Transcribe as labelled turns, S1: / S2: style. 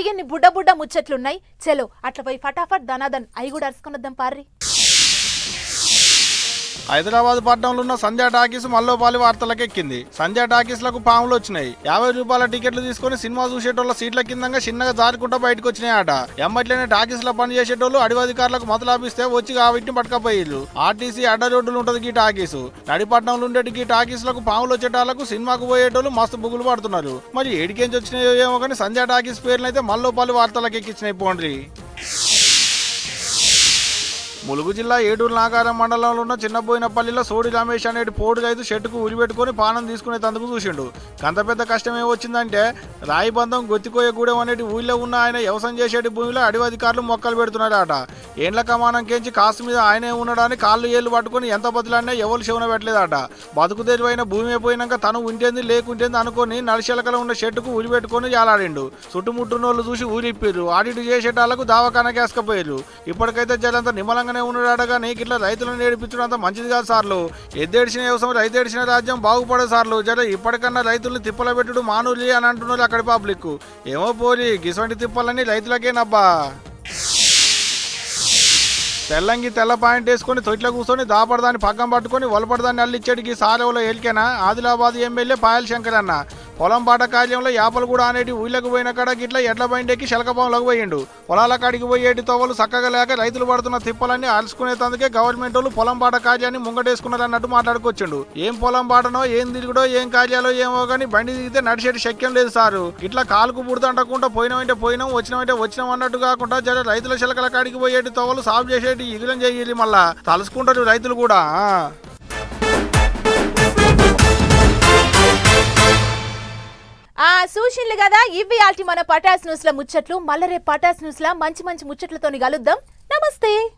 S1: ఇక బుడ్డ బుడ్డ ముచ్చట్లున్నాయి. చలో అట్లా పోయి ఫటాఫట్ దనాదన్ అయి కూడా అరుచుకున్నద్దాం పార్రి.
S2: హైదరాబాద్ పట్టణంలో ఉన్న సంధ్యా టాకీస్ మల్లోపాలి వార్తలకు ఎక్కింది సంధ్యా టాకీస్లకు పాములు వచ్చినాయి. యాభై రూపాయల టికెట్లు తీసుకొని సినిమా చూసేటోళ్ళ సీట్ల కిందంగా చిన్నగా జారుకుంటా బయటకు వచ్చినాయట. ఆట ఎమ్మట్లేనే టాకీస్లో పని చేసేటోళ్ళు అడవి అధికారులకు మొదలాపిస్తే వచ్చి ఆ వీటిని పట్టుకపోయారు ఆర్టీసీ అడ్డ రోడ్డులు ఉంటది ఈ టాకీస్. నడిపట్నంలో ఉండేటి ఈ టాకీస్లకు పాములు వచ్చేటాలకు సినిమాకు పోయేటోళ్ళు మస్తు బుగులు పడుతున్నారు. మరి ఏడికేంచి వచ్చినాయో ఏమో కానీ సంధ్యా టాకీస్ పేర్లు అయితే మల్లోపాలి వార్తలకు ఎక్కించినాయి పోండ్రి. ములుగు జిల్లా ఏడూరు నాగారం మండలంలో ఉన్న చిన్నబోయినపల్లిలో సోడి రమేష్ అనేటి పోడు రైతు షెట్టుకు ఉరిపెట్టుకుని పానం తీసుకునే తందుకు చూసిండు. కంత పెద్ద కష్టం ఏమొచ్చిందంటే రాయిబంధం గొత్తికోయగూడెం అనేటి ఊళ్ళో ఉన్న ఆయన వ్యవసాయం చేసేటి భూమిలో అడవి అధికారులు మొక్కలు పెడుతున్నారట. ఏండ్ల కమానం కేంచి కాసు మీద ఆయనే ఉన్నాడని కాళ్ళు ఏళ్ళు పట్టుకొని ఎంత బదులన్నా ఎవరు శివన పెట్టలేదట. బతుకు తెరివైన భూమి అయిపోయినాక తను ఉంటేంది లేకుంటేంది అనుకొని నడిచెలకలో ఉన్న షెడ్డుకు ఉరిపెట్టుకొని జాలాడిండు. జాలాడిండు చుట్టుముట్టునోళ్ళు చూసి ఊరిప్పారు ఆడిట్ చేసేటాలకు దావకాన కేసుకపోయారు ఇప్పటికైతే జలంతా నిమ్మలంగానే ఉన్నాడు నీకు ఇట్లా రైతులను నేర్పించడం అంత మంచిది కాదు సార్లు. ఎద్దేడిచిన వ్యవసాయం రైతు ఏడిచిన రాజ్యం బాగుపడే సార్లు. జర ఇప్పటికన్నా రైతుల్ని తిప్పల పెట్టుడు మానులి అని అంటున్నారు అక్కడి పబ్లిక్. ఏమో పోలి గిసువంటి తిప్పలని రైతులకే నబ్బా. తెల్లంగి తెల్ల పాయింట్ వేసుకొని తొట్లో కూర్చొని దాపడదాన్ని పక్కన పట్టుకొని వలపడదాన్ని అల్లిచ్చేటికి సారెవలో ఏలికేనా? ఆదిలాబాద్ ఎమ్మెల్యే పాయల్ శంకర్ అన్న పొలం పాట కార్యంలో యాపలు కూడా అనేటి ఊళ్ళకు పోయిన కాడ గిట్ల ఎడ్ల బండెక్కి శలకపంలోకి పోయిండు. పొలాల కాడికి పోయేటి తోవలు చక్కగా లేక రైతులు పడుతున్న తిప్పలన్నీ అలుసుకునేందుకే గవర్నమెంట్ వాళ్ళు పొలం పాట కార్యాన్ని ముంగటేసుకున్నారు అన్నట్టు మాట్లాడుకొచ్చిండు. ఏం పొలం పాటనో ఏం తిరుగుడో ఏం కార్యాలో ఏమో కానీ బండి దిగితే నడిచేటి శక్యం లేదు సారు. ఇట్లా కాలుకు బుడదంటకుండా పోయినామంటే పోయినాం వచ్చినామంటే వచ్చినాం అన్నట్టు కాకుండా జర రైతుల శిలకల కాడికి పోయేటి తోవలు సాగు చేసేటి ఇగులం చేయాలి మళ్ళా. తలుసుకుంటారు రైతులు కూడా
S1: సూచనలు కదా ఇవి ఆల్టి మన పటాస్ న్యూస్ ముచ్చట్లు. మళ్ళీ రేపు పటాస్ న్యూస్లో మంచి మంచి ముచ్చట్లతోని కలుద్దాం. నమస్తే.